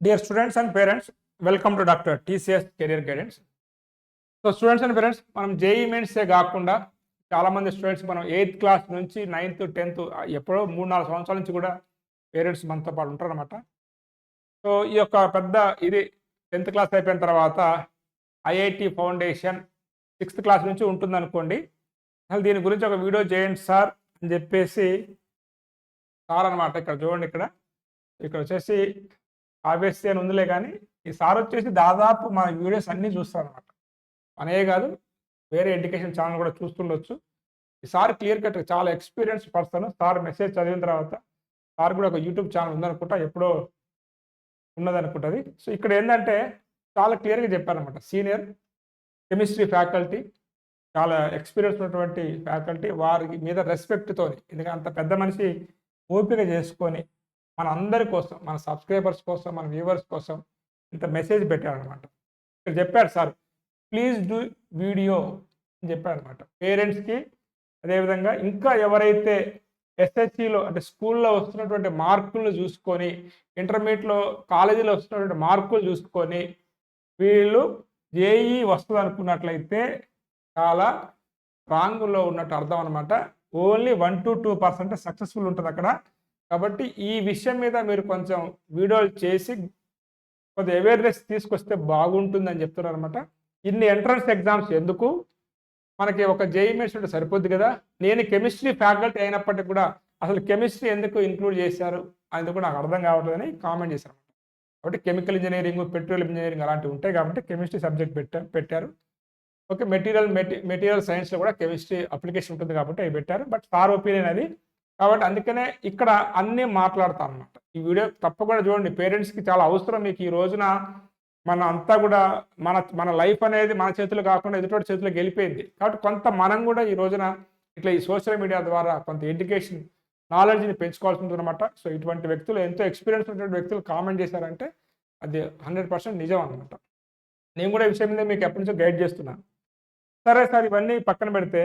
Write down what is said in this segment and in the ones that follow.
Dear students and parents welcome to doctor TCS career guidance so students and parents మనం JEE మెయిన్సే కాకుండా చాలామంది students మనం eighth class నుంచి నైన్త్ టెన్త్ ఎప్పుడో మూడు నాలుగు సంవత్సరాల నుంచి కూడా పేరెంట్స్ మనతో పాటు ఉంటారనమాట సో ఈ యొక్క పెద్ద ఇది టెన్త్ క్లాస్ అయిపోయిన తర్వాత ఐఐటి ఫౌండేషన్ సిక్స్త్ క్లాస్ నుంచి ఉంటుందనుకోండి. అసలు దీని గురించి ఒక వీడియో చేయండి సార్ అని చెప్పేసి సార్ అనమాట ఇక్కడ చూడండి ఇక్కడ. ఇక్కడ వచ్చేసి ఆబ్వియస్లీ అని ఉందిలే కానీ ఈ సార్ వచ్చేసి దాదాపు మన వీడియోస్ అన్నీ చూస్తారనమాట అనే కాదు వేరే ఎడ్యుకేషన్ ఛానల్ కూడా చూస్తుండొచ్చు. ఈ సార్ క్లియర్ కట్ చాలా ఎక్స్పీరియన్స్ పర్సన్. సార్ మెసేజ్ చదివిన తర్వాత సార్ కూడా ఒక యూట్యూబ్ ఛానల్ ఉందనుకుంటా ఎప్పుడో ఉన్నదనుకుంటుంది. సో ఇక్కడ ఏంటంటే చాలా క్లియర్గా చెప్పారనమాట సీనియర్ కెమిస్ట్రీ ఫ్యాకల్టీ చాలా ఎక్స్పీరియన్స్ ఉన్నటువంటి ఫ్యాకల్టీ వారి మీద రెస్పెక్ట్తో ఎందుకంటే అంత పెద్ద మనిషి ఓపిక చేసుకొని మన అందరి కోసం మన సబ్స్క్రైబర్స్ కోసం మన వ్యూవర్స్ కోసం ఇంత మెసేజ్ పెట్టాడనమాట ఇక్కడ చెప్పారు సార్ ప్లీజ్ డూ వీడియో అని చెప్పాడనమాట పేరెంట్స్కి అదేవిధంగా ఇంకా ఎవరైతే ఎస్ఎస్సిలో అంటే స్కూల్లో వస్తున్నటువంటి మార్కులను చూసుకొని ఇంటర్మీడియట్లో కాలేజీలో వస్తున్నటువంటి మార్కులు చూసుకొని వీళ్ళు జేఈ వస్తుంది అనుకున్నట్లయితే చాలా రాంగ్లో ఉన్నట్టు అర్థం అనమాట only one to two percent successful ఉంటుంది అక్కడ కాబట్టి ఈ విషయం మీద మీరు కొంచెం వీడియోలు చేసి కొద్దిగా అవేర్నెస్ తీసుకొస్తే బాగుంటుందని చెప్తున్నారు అనమాట ఇన్ని ఎంట్రన్స్ ఎగ్జామ్స్ ఎందుకు? మనకి ఒక జేఈ మెయిన్స్ ఉంటే సరిపోద్ది కదా? నేను కెమిస్ట్రీ ఫ్యాకల్టీ అయినప్పటికీ కూడా అసలు కెమిస్ట్రీ ఎందుకు ఇంక్లూడ్ చేశారు అనేది కూడా నాకు అర్థం కావట్లేదని కామెంట్ చేశారు. కాబట్టి కెమికల్ ఇంజనీరింగ్ పెట్రోలియం ఇంజనీరింగ్ అలాంటివి ఉంటాయి కాబట్టి కెమిస్ట్రీ సబ్జెక్ట్ పెట్టారు పెట్టారు. ఓకే మెటీరియల్ మెటీ మెటీరియల్ సైన్స్లో కూడా కెమిస్ట్రీ అప్లికేషన్ ఉంటుంది కాబట్టి అవి పెట్టారు. బట్ సార్ ఒపీనియన్ అది కాబట్టి అందుకనే ఇక్కడ అన్నీ మాట్లాడతాం అనమాట ఈ వీడియో తప్పకుండా చూడండి. పేరెంట్స్కి చాలా అవసరం మీకు ఈ రోజున మన అంతా కూడా మన మన లైఫ్ అనేది మన చేతులు కాకుండా ఎదుటి చేతిలో గెలిపోయింది కాబట్టి కొంత మనం కూడా ఈ రోజున ఇట్లా ఈ సోషల్ మీడియా ద్వారా కొంత ఎడ్యుకేషన్ నాలెడ్జ్ని పెంచుకోవాల్సి ఉంటుందన్నమాట సో ఇటువంటి వ్యక్తులు ఎంతో ఎక్స్పీరియన్స్ ఉన్నటువంటి వ్యక్తులు కామెంట్ చేశారంటే అది హండ్రెడ్ పర్సెంట్ నిజం అనమాట నేను కూడా ఈ విషయం మీద మీకు ఎప్పటి నుంచో గైడ్ చేస్తున్నాను. సరే సార్ ఇవన్నీ పక్కన పెడితే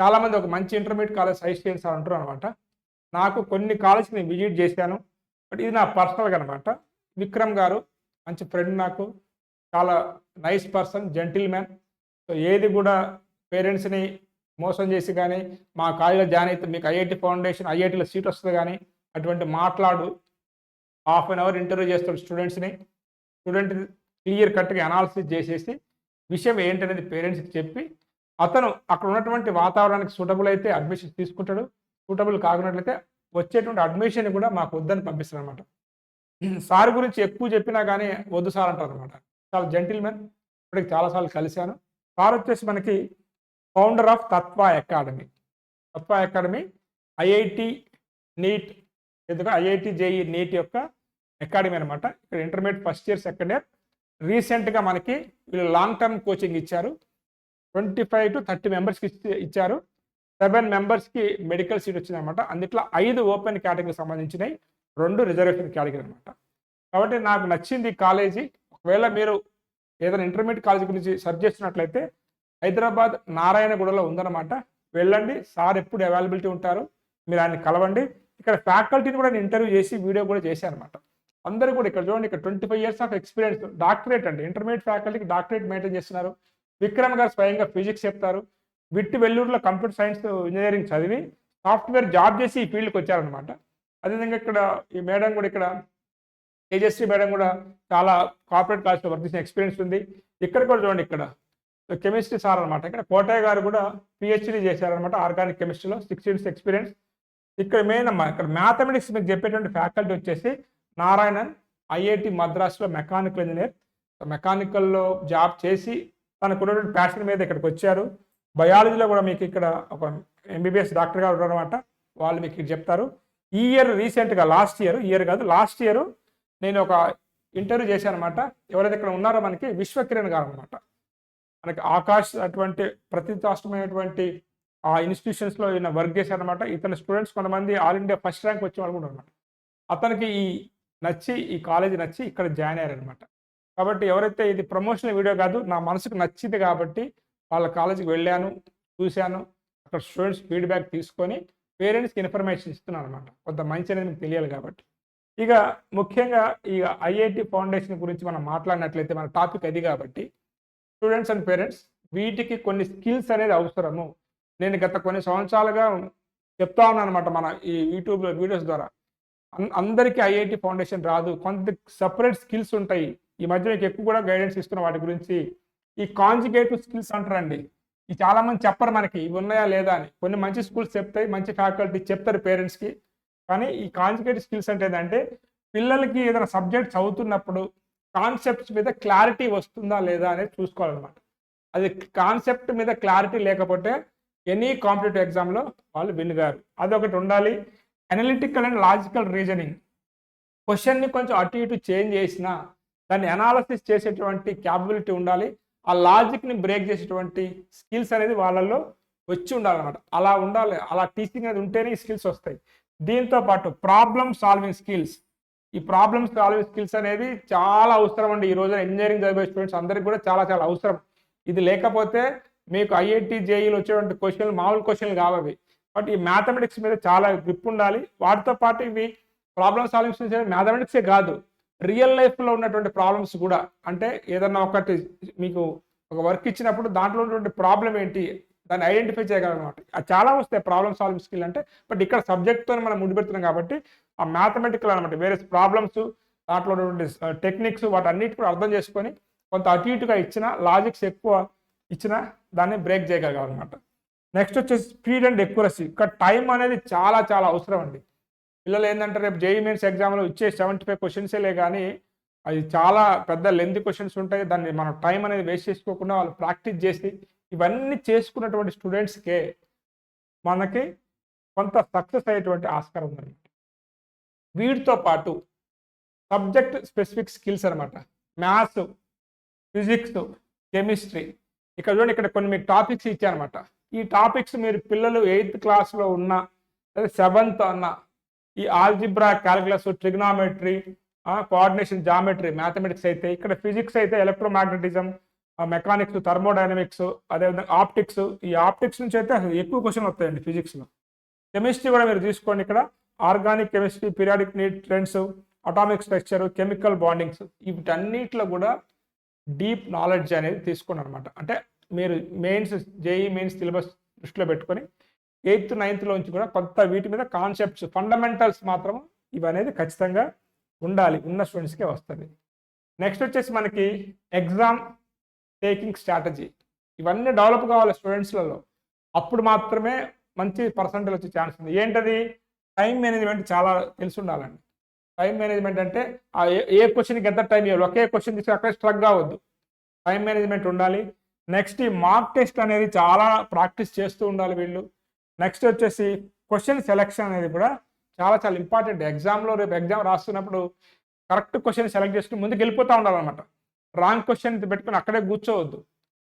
చాలామంది ఒక మంచి ఇంటర్మీడియట్ కాలేజ్ సజెస్ట్ చేస్తారు అంటారు అనమాట నాకు కొన్ని కాలేజ్ నేను విజిట్ చేశాను. బట్ ఇది నా పర్సనల్గా అనమాట విక్రమ్ గారు మంచి ఫ్రెండ్ నాకు. చాలా nice person gentleman. So ఏది కూడా పేరెంట్స్ని మోసం చేసి కానీ మా కాలేజీలో జాయిన్ అయితే మీకు ఐఐటి ఫౌండేషన్ ఐఐటిలో సీట్ వస్తుంది కానీ అటువంటి మాట్లాడు. హాఫ్ అన్ అవర్ ఇంటర్వ్యూ చేస్తాడు స్టూడెంట్స్ని. స్టూడెంట్ క్లియర్ కట్గా అనాలిసిస్ చేసేసి విషయం ఏంటనేది పేరెంట్స్కి చెప్పి అతను అక్కడ ఉన్నటువంటి వాతావరణానికి సూటబుల్ అయితే అడ్మిషన్ తీసుకుంటాడు. సూటబుల్ కాకున్నట్లయితే వచ్చేటువంటి అడ్మిషన్ కూడా మాకు వద్దని పంపిస్తాడు అనమాట సార్ గురించి ఎక్కువ చెప్పినా కానీ వద్దు సార్ అంటారు అనమాట చాలా జెంటిల్మెన్ ఇప్పటికి చాలాసార్లు కలిశాను. సార్ వచ్చేసి మనకి founder of Tatva Academy Tatva Academy IIT NEET ఎందుకంటే ఐఐటి జేఈ నీట్ యొక్క అకాడమీ అనమాట ఇక్కడ intermediate first year second year రీసెంట్గా మనకి వీళ్ళు లాంగ్ టర్మ్ కోచింగ్ ఇచ్చారు. ట్వంటీ ఫైవ్ టు థర్టీ మెంబర్స్కి ఇచ్చారు. సెవెన్ మెంబర్స్కి మెడికల్ సీట్ వచ్చింది అనమాట అందుట్లో ఐదు ఓపెన్ కేటగిరీకి సంబంధించినవి రెండు రిజర్వేషన్ కేటగిరీ అనమాట కాబట్టి నాకు నచ్చింది కాలేజీ. ఒకవేళ మీరు ఏదైనా ఇంటర్మీడియట్ కాలేజీ గురించి సెర్చ్ చేస్తున్నట్లయితే హైదరాబాద్ నారాయణగూడలో ఉందన్నమాట. వెళ్ళండి. సార్ ఎప్పుడు అవైలబిలిటీ ఉంటారు. మీరు ఆయన కలవండి. ఇక్కడ ఫ్యాకల్టీని కూడా నేను ఇంటర్వ్యూ చేసి వీడియో కూడా చేశాను అనమాట అందరూ కూడా ఇక్కడ చూడండి. ఇక్కడ twenty five years of experience doctorate అండి. ఇంటర్మీడియట్ ఫ్యాకల్టీకి డాక్టరేట్ మెయింటైన్ చేస్తున్నారు. విక్రమ్ గారు స్వయంగా ఫిజిక్స్ చెప్తారు. విట్టి వెల్లూరులో కంప్యూటర్ సైన్స్ ఇంజనీరింగ్ చదివి సాఫ్ట్వేర్ జాబ్ చేసి ఈ ఫీల్డ్కి వచ్చారనమాట అదేవిధంగా ఇక్కడ ఈ మేడం కూడా ఇక్కడ తేజస్వి మేడం కూడా చాలా కార్పొరేట్ క్లాస్లో వర్క్ చేసిన ఎక్స్పీరియన్స్ ఉంది. ఇక్కడ కూడా చూడండి ఇక్కడ. కెమిస్ట్రీ సార్ అనమాట ఇక్కడ కోటయ్య గారు కూడా పిహెచ్డీ చేశారనమాట ఆర్గానిక్ కెమిస్ట్రీలో సిక్స్ ఇయర్స్ ఎక్స్పీరియన్స్ ఇక్కడ మెయిన్ అమ్మా ఇక్కడ మ్యాథమెటిక్స్ మీకు చెప్పేటువంటి ఫ్యాకల్టీ వచ్చేసి నారాయణన్ ఐఐటి మద్రాస్లో మెకానికల్ ఇంజనీర్ మెకానికల్లో జాబ్ చేసి తనకున్నటువంటి ప్యాషన్ మీద ఇక్కడికి వచ్చారు. బయాలజీలో కూడా మీకు ఇక్కడ ఒక ఎంబీబీఎస్ డాక్టర్ గారు ఉన్నారనమాట వాళ్ళు మీకు ఇక్కడ చెప్తారు. ఈ ఇయర్ రీసెంట్గా లాస్ట్ ఇయర్ ఇయర్ కాదు లాస్ట్ ఇయర్ నేను ఒక ఇంటర్వ్యూ చేశాను అనమాట ఎవరైతే ఇక్కడ ఉన్నారో మనకి విశ్వకిరణ్ గారు అనమాట మనకి ఆకాష్ అటువంటి ప్రతిష్టాష్టమైనటువంటి ఆ ఇన్స్టిట్యూషన్స్లో ఈయన వర్క్ చేశారనమాట ఇతని స్టూడెంట్స్ కొంతమంది ఆల్ ఇండియా ఫస్ట్ ర్యాంక్ వచ్చే వాళ్ళు కూడా అనమాట అతనికి ఈ నచ్చి ఈ కాలేజీ నచ్చి ఇక్కడ జాయిన్ అయ్యారనమాట కాబట్టి ఎవరైతే ఇది ప్రమోషన్ వీడియో కాదు నా మనసుకు నచ్చింది కాబట్టి వాళ్ళ కాలేజీకి వెళ్ళాను చూశాను అక్కడ స్టూడెంట్స్ ఫీడ్బ్యాక్ తీసుకొని పేరెంట్స్కి ఇన్ఫర్మేషన్ ఇస్తున్నాను అనమాట కొంత మంచి అనేది మీకు తెలియాలి కాబట్టి. ఇక ముఖ్యంగా ఇక ఐఐటి ఫౌండేషన్ గురించి మనం మాట్లాడినట్లయితే మన టాపిక్ అది కాబట్టి స్టూడెంట్స్ అండ్ పేరెంట్స్ వీటికి కొన్ని స్కిల్స్ అనేది అవసరము. నేను గత కొన్ని సంవత్సరాలుగా చెప్తా ఉన్నాను అనమాట మన ఈ యూట్యూబ్లో వీడియోస్ ద్వారా. అందరికీ ఐఐటి ఫౌండేషన్ రాదు. కొంత సపరేట్ స్కిల్స్ ఉంటాయి. ఈ మధ్య మీకు ఎక్కువ కూడా గైడెన్స్ ఇస్తున్న వాటి గురించి. ఈ కాంజిగేటివ్ స్కిల్స్ అంటారండి. ఈ చాలామంది చెప్పరు మనకి ఇవి ఉన్నాయా లేదా అని. కొన్ని మంచి స్కూల్స్ చెప్తాయి మంచి ఫ్యాకల్టీ చెప్తారు పేరెంట్స్కి కానీ ఈ కాంజిగేటివ్ స్కిల్స్ అంటే ఏంటంటే పిల్లలకి ఏదైనా సబ్జెక్ట్ చదువుతున్నప్పుడు కాన్సెప్ట్స్ మీద క్లారిటీ వస్తుందా లేదా అనేది చూసుకోవాలన్నమాట. అది కాన్సెప్ట్ మీద క్లారిటీ లేకపోతే ఎనీ కాంపిటేటివ్ ఎగ్జామ్లో వాళ్ళు వినగారు అదొకటి ఉండాలి. అనలిటికల్ అండ్ లాజికల్ రీజనింగ్ క్వశ్చన్ని కొంచెం అటు ఇటు చేంజ్ చేసినా దాన్ని అనాలసిస్ చేసేటువంటి క్యాపబిలిటీ ఉండాలి. ఆ లాజిక్ని బ్రేక్ చేసేటువంటి స్కిల్స్ అనేది వాళ్ళల్లో వచ్చి ఉండాలన్నమాట. అలా ఉండాలి. అలా టీచింగ్ అనేది ఉంటేనే ఈ స్కిల్స్ వస్తాయి. దీంతో పాటు ప్రాబ్లమ్ సాల్వింగ్ స్కిల్స్ ఈ ప్రాబ్లమ్ సాల్వింగ్ స్కిల్స్ అనేది చాలా అవసరం అండి. ఈ రోజున ఇంజనీరింగ్ చదివే స్టూడెంట్స్ అందరికీ కూడా చాలా చాలా అవసరం. ఇది లేకపోతే మీకు ఐఐటి జేఈలు వచ్చేటువంటి క్వశ్చన్లు మామూలు క్వశ్చన్లు కావవి బట్ ఈ మ్యాథమెటిక్స్ మీద చాలా గ్రిప్ ఉండాలి. వాటితో పాటు ఇవి ప్రాబ్లమ్ సాల్వింగ్ స్కిల్స్ మ్యాథమెటిక్సే కాదు. రియల్ లైఫ్లో ఉన్నటువంటి ప్రాబ్లమ్స్ కూడా అంటే ఏదన్నా ఒకటి మీకు ఒక వర్క్ ఇచ్చినప్పుడు దాంట్లో ఉన్నటువంటి ప్రాబ్లం ఏంటి దాన్ని ఐడెంటిఫై చేయగలనమాట. అది చాలా వస్తాయి ప్రాబ్లమ్ సాల్వింగ్ స్కిల్ అంటే బట్ ఇక్కడ సబ్జెక్ట్తో మనం ముడిపెడుతున్నాం కాబట్టి ఆ మ్యాథమెటికల్ అనమాట వేరే ప్రాబ్లమ్స్ దాంట్లో ఉన్నటువంటి టెక్నిక్స్ వాటన్నిటి కూడా అర్థం చేసుకొని కొంత అటు ఇటుగా ఇచ్చిన లాజిక్స్ ఎక్కువ ఇచ్చిన దాన్ని బ్రేక్ చేయగలగాలన్నమాట. నెక్స్ట్ వచ్చేసి స్పీడ్ అండ్ ఎక్యురసీ. ఇక్కడ టైం అనేది చాలా చాలా అవసరం అండి. పిల్లలు ఏంటంటే రేపు జేఈ మెయిన్స్ ఎగ్జామ్లో ఇచ్చే సెవెంటీ ఫైవ్ క్వశ్చన్సేలే కానీ అది చాలా పెద్ద లెంత్ క్వశ్చన్స్ ఉంటాయి. దాన్ని మనం టైం అనేది వేస్ట్ చేసుకోకుండా వాళ్ళు ప్రాక్టీస్ చేసి ఇవన్నీ చేసుకున్నటువంటి స్టూడెంట్స్కే మనకి కొంత సక్సెస్ అయ్యేటువంటి ఆస్కారం ఉంది వీటితో పాటు సబ్జెక్ట్ స్పెసిఫిక్ స్కిల్స్ అనమాట మ్యాథ్స్ ఫిజిక్స్ కెమిస్ట్రీ. ఇక్కడ చూడండి ఇక్కడ కొన్ని మీకు టాపిక్స్ ఇచ్చానమాట ఈ టాపిక్స్ మీరు పిల్లలు ఎయిత్ క్లాస్లో ఉన్న లేదా సెవెంత్ అన్న ఈ algebra calculus trigonometry coordination geometry mathematics అయితే ఇక్కడ ఫిజిక్స్ అయితే ఎలక్ట్రోమాగ్నెటిజం మెకానిక్స్ థర్మోడైనమిక్స్ అదేవిధంగా ఆప్టిక్స్. ఈ ఆప్టిక్స్ నుంచి అయితే ఎక్కువ క్వశ్చన్ వస్తాయండి ఫిజిక్స్లో. కెమిస్ట్రీ కూడా మీరు తీసుకోండి ఇక్కడ. Organic chemistry periodic neat trends atomic structure chemical bondings వీటన్నిటిలో కూడా డీప్ నాలెడ్జ్ అనేది తీసుకోండి అనమాట అంటే మీరు మెయిన్స్ జేఈ మెయిన్స్ సిలబస్ దృష్టిలో పెట్టుకొని ఎయిత్ నైన్త్లోంచి కూడా కొత్త వీటి మీద కాన్సెప్ట్స్ ఫండమెంటల్స్ మాత్రం ఇవి అనేది ఖచ్చితంగా ఉండాలి. ఉన్న స్టూడెంట్స్కే వస్తుంది. నెక్స్ట్ వచ్చేసి మనకి ఎగ్జామ్ టేకింగ్ స్ట్రాటజీ ఇవన్నీ డెవలప్ కావాలి స్టూడెంట్స్లలో అప్పుడు మాత్రమే మంచి పర్సంటేజ్ వచ్చే ఛాన్స్ ఉంది. ఏంటది? టైం మేనేజ్మెంట్ చాలా తెలిసి ఉండాలండి. టైం మేనేజ్మెంట్ అంటే ఆ ఏ- ఏ క్వశ్చన్కి ఎంత టైం ఇవ్వాలి? ఒకే క్వశ్చన్ తీసుకుని అక్కడ స్ట్రక్ కావద్దు. టైం మేనేజ్మెంట్ ఉండాలి. నెక్స్ట్ ఈ మార్క్ టెస్ట్ అనేది చాలా ప్రాక్టీస్ చేస్తూ ఉండాలి వీళ్ళు. నెక్స్ట్ వచ్చేసి క్వశ్చన్ సెలెక్షన్ అనేది కూడా చాలా చాలా ఇంపార్టెంట్ ఎగ్జామ్లో రేపు ఎగ్జామ్ రాస్తున్నప్పుడు కరెక్ట్ క్వశ్చన్ సెలెక్ట్ చేసుకుని ముందుకు వెళ్ళిపోతూ ఉండాలన్నమాట. రాంగ్ క్వశ్చన్ పెట్టుకుని అక్కడే కూర్చోవద్దు.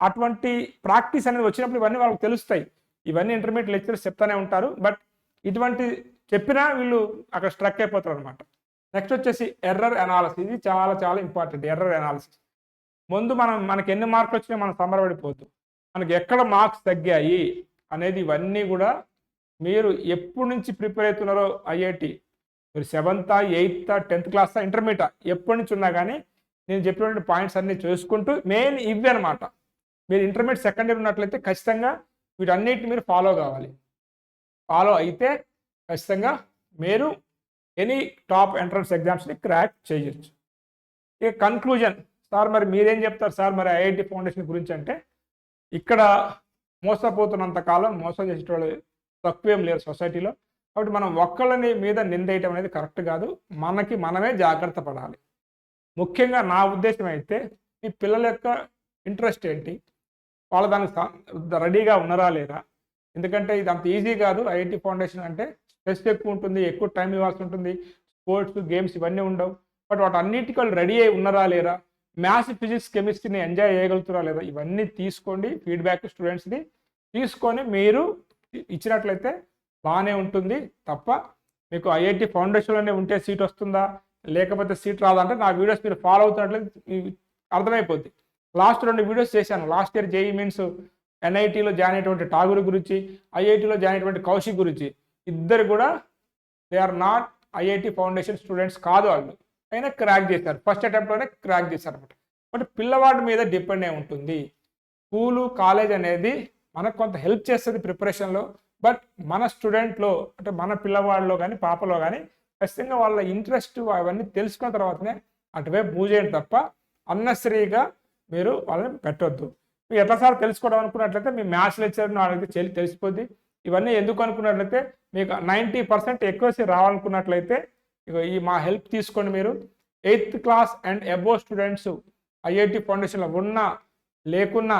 అటువంటి ప్రాక్టీస్ అనేది వచ్చినప్పుడు ఇవన్నీ వాళ్ళకి తెలుస్తాయి. ఇవన్నీ ఇంటర్మీడియట్ లెక్చర్స్ చెప్తానే ఉంటారు. బట్ ఇటువంటి చెప్పినా వీళ్ళు అక్కడ స్ట్రక్ అయిపోతారు అనమాట నెక్స్ట్ వచ్చేసి ఎర్రర్ అనాలిసిస్ ఇది చాలా చాలా ఇంపార్టెంట్ ఎర్రర్ అనాలిసిస్ ముందు మనం మనకి ఎన్ని మార్కులు వచ్చినా మనం సంబరపడిపోద్దు. మనకి ఎక్కడ మార్క్స్ తగ్గాయి? అనేది ఇవన్నీ కూడా మీరు ఎప్పటి నుంచి ప్రిపేర్ అవుతున్నారో ఐఐటి? మీరు సెవెంతా ఎయిత్ టెన్త్ క్లాస్ ఇంటర్మీడియట్? ఎప్పటి నుంచి ఉన్నా కానీ నేను చెప్పినటువంటి పాయింట్స్ అన్ని చూసుకుంటూ మెయిన్ ఇవి అనమాట మీరు ఇంటర్మీడియట్ సెకండ్ ఇయర్ ఉన్నట్లయితే ఖచ్చితంగా వీటన్నిటిని మీరు ఫాలో కావాలి. ఫాలో అయితే ఖచ్చితంగా మీరు ఎనీ టాప్ ఎంట్రన్స్ ఎగ్జామ్స్ని క్రాక్ చేయొచ్చు. ఇక కన్క్లూజన్. సార్ మరి మీరేం చెప్తారు? సార్ మరి ఐఐటి ఫౌండేషన్ గురించి అంటే ఇక్కడ మోసపోతున్నంత కాలం మోసం చేసేటోళ్ళు తక్కువేం లేరు సొసైటీలో. కాబట్టి మనం ఒక్కళ్ళని మీద నిందేయటం అనేది కరెక్ట్ కాదు. మనకి మనమే జాగ్రత్త పడాలి. ముఖ్యంగా నా ఉద్దేశం అయితే ఈ పిల్లల యొక్క ఇంట్రెస్ట్ ఏంటి? వాళ్ళ దానికి రెడీగా ఉన్నారా లేరా ఎందుకంటే ఇది అంత ఈజీ కాదు. ఐఐటి ఫౌండేషన్ అంటే స్ట్రెస్ ఎక్కువ ఉంటుంది ఎక్కువ టైం ఇవ్వాల్సి ఉంటుంది. స్పోర్ట్స్ గేమ్స్ ఇవన్నీ ఉండవు. బట్ వాటి అన్నిటికీ వాళ్ళు రెడీ అయి ఉన్నారా లేరా మ్యాథ్స్ ఫిజిక్స్ కెమిస్ట్రీని ఎంజాయ్ చేయగలుగుతారా లేదా ఇవన్నీ తీసుకోండి ఫీడ్బ్యాక్ స్టూడెంట్స్ది తీసుకొని మీరు ఇచ్చినట్లయితే బాగానే ఉంటుంది. తప్ప మీకు ఐఐటి ఫౌండేషన్లోనే ఉంటే సీట్ వస్తుందా? లేకపోతే సీట్ రాదంటే నా వీడియోస్ మీరు ఫాలో అవుతున్నట్లయితే అర్థమైపోద్ది. లాస్ట్ రెండు వీడియోస్ చేశాను. లాస్ట్ ఇయర్ జేఈ మీన్స్ ఎన్ఐటీలో జాయిన్ అయినటువంటి ఠాగూర్ గురించి ఐఐటీలో జాయిన్ అయినటువంటి కౌశిక్ గురించి ఇద్దరు కూడా they are not IIT foundation students కాదు వాళ్ళు. అయినా క్రాక్ చేశారు. ఫస్ట్ అటెంప్ట్లోనే క్రాక్ చేశారు అనమాట బట్ పిల్లవాడి మీద డిపెండ్ అయి ఉంటుంది. స్కూలు కాలేజ్ అనేది మనకు కొంత హెల్ప్ చేస్తుంది ప్రిపరేషన్లో బట్ మన స్టూడెంట్లో అంటే మన పిల్లవాడిలో కానీ పాపలో కానీ ఖచ్చితంగా వాళ్ళ ఇంట్రెస్ట్ అవన్నీ తెలుసుకున్న తర్వాతనే అటువైపు మూవ్ చేయండి తప్ప అన్నెసరీగా మీరు వాళ్ళని పెట్టొద్దు. మీరు ఎట్లాసారి తెలుసుకోవడం అనుకున్నట్లయితే మీ మ్యాథ్స్ లెక్చర్ని వాళ్ళకి చెల్లి తెలిసిపోద్ది. ఇవన్నీ ఎందుకు అనుకున్నట్లయితే మీకు నైంటీ పర్సెంట్ ఎక్కువసి రావాలనుకున్నట్లయితే ఇగో ఈ మా హెల్ప్ తీసుకోండి మీరు. Eighth class and above students IIT ఫౌండేషన్లో ఉన్నా లేకున్నా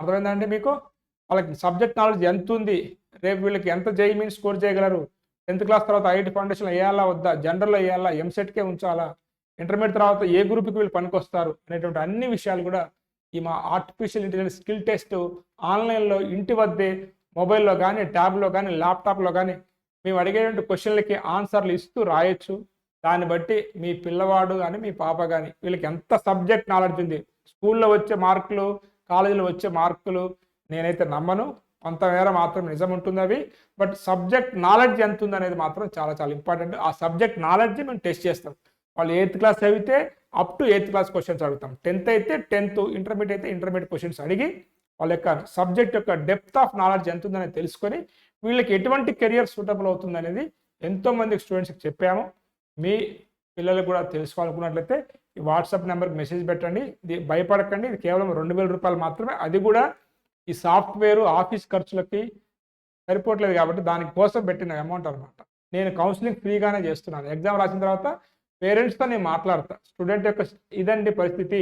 అర్థమైందంటే మీకు? వాళ్ళకి సబ్జెక్ట్ నాలెడ్జ్ ఎంత ఉంది? రేపు వీళ్ళకి ఎంత జై మీన్ స్కోర్ చేయగలరు? టెన్త్ క్లాస్ తర్వాత ఐఐటి ఫౌండేషన్లో వేయాలా వద్దా? జనరల్లో వేయాలా ఎంసెట్కే ఉంచాలా? ఇంటర్మీడియట్ తర్వాత ఏ గ్రూప్కి వీళ్ళు పనికొస్తారు? అనేటువంటి అన్ని విషయాలు కూడా ఈ మా ఆర్టిఫిషియల్ ఇంటెలిజెన్స్ స్కిల్ టెస్ట్ ఆన్లైన్లో ఇంటి వద్దే మొబైల్లో కానీ ట్యాబ్లో కానీ ల్యాప్టాప్లో కానీ మేము అడిగేటువంటి క్వశ్చన్లకి ఆన్సర్లు ఇస్తూ రాయొచ్చు. దాన్ని బట్టి మీ పిల్లవాడు కానీ మీ పాప కానీ వీళ్ళకి ఎంత సబ్జెక్ట్ నాలెడ్జ్ ఉంది. స్కూల్లో వచ్చే మార్కులు కాలేజీలో వచ్చే మార్కులు నేనైతే నమ్మను. కొంతమేర మాత్రం నిజం ఉంటుంది అవి. బట్ సబ్జెక్ట్ నాలెడ్జ్ ఎంత ఉంది అనేది మాత్రం చాలా చాలా ఇంపార్టెంట్. ఆ సబ్జెక్ట్ నాలెడ్జ్ మేము టెస్ట్ చేస్తాం. వాళ్ళు ఎయిత్ క్లాస్ చదివితే up to eighth class questions అడుగుతాం. టెన్త్ అయితే టెన్త్ ఇంటర్మీడియట్ అయితే ఇంటర్మీడియట్ క్వశ్చన్స్ అడిగి వాళ్ళ యొక్క సబ్జెక్ట్ యొక్క డెప్త్ ఆఫ్ నాలెడ్జ్ ఎంత ఉందని తెలుసుకొని వీళ్ళకి ఎటువంటి కెరియర్ సూటబుల్ అవుతుంది అనేది ఎంతో మంది స్టూడెంట్స్కి చెప్పాము. మీ పిల్లలు కూడా తెలుసుకోవాలనుకున్నట్లయితే ఈ వాట్సాప్ నెంబర్కి మెసేజ్ పెట్టండి. ఇది భయపడకండి. ఇది కేవలం రెండు వేల రూపాయలు మాత్రమే. అది కూడా ఈ సాఫ్ట్వేర్ ఆఫీస్ ఖర్చులకి సరిపోవట్లేదు కాబట్టి దానికోసం పెట్టిన అమౌంట్ అనమాట నేను కౌన్సిలింగ్ ఫ్రీగానే చేస్తున్నాను. ఎగ్జామ్ రాసిన తర్వాత పేరెంట్స్తో నేను మాట్లాడతా. స్టూడెంట్ యొక్క ఇదండి పరిస్థితి.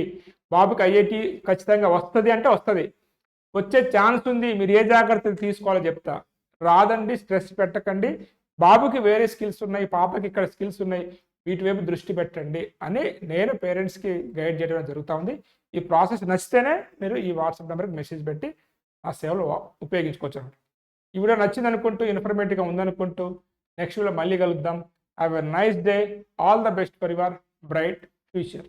బాబుకి ఐఐటి ఖచ్చితంగా వస్తుంది అంటే వస్తుంది. వచ్చే ఛాన్స్ ఉంది. మీరు ఏ జాగ్రత్తలు తీసుకోవాలో చెప్తా. రాదండి స్ట్రెస్ పెట్టకండి. బాబుకి వేరే స్కిల్స్ ఉన్నాయి పాపకి ఇక్కడ స్కిల్స్ ఉన్నాయి వీటి వైపు దృష్టి పెట్టండి అని నేను పేరెంట్స్కి గైడ్ చేయడం జరుగుతూ ఉంది. ఈ ప్రాసెస్ నచ్చితేనే మీరు ఈ వాట్సాప్ నెంబర్కి మెసేజ్ పెట్టి ఆ సేవలు ఉపయోగించుకోవచ్చు. అనమాట ఈ వీడియో నచ్చింది అనుకుంటూ ఇన్ఫర్మేటివ్గా ఉందనుకుంటూ నెక్స్ట్ వీడియో మళ్ళీ కలుద్దాం. Have a nice day all the best for your bright future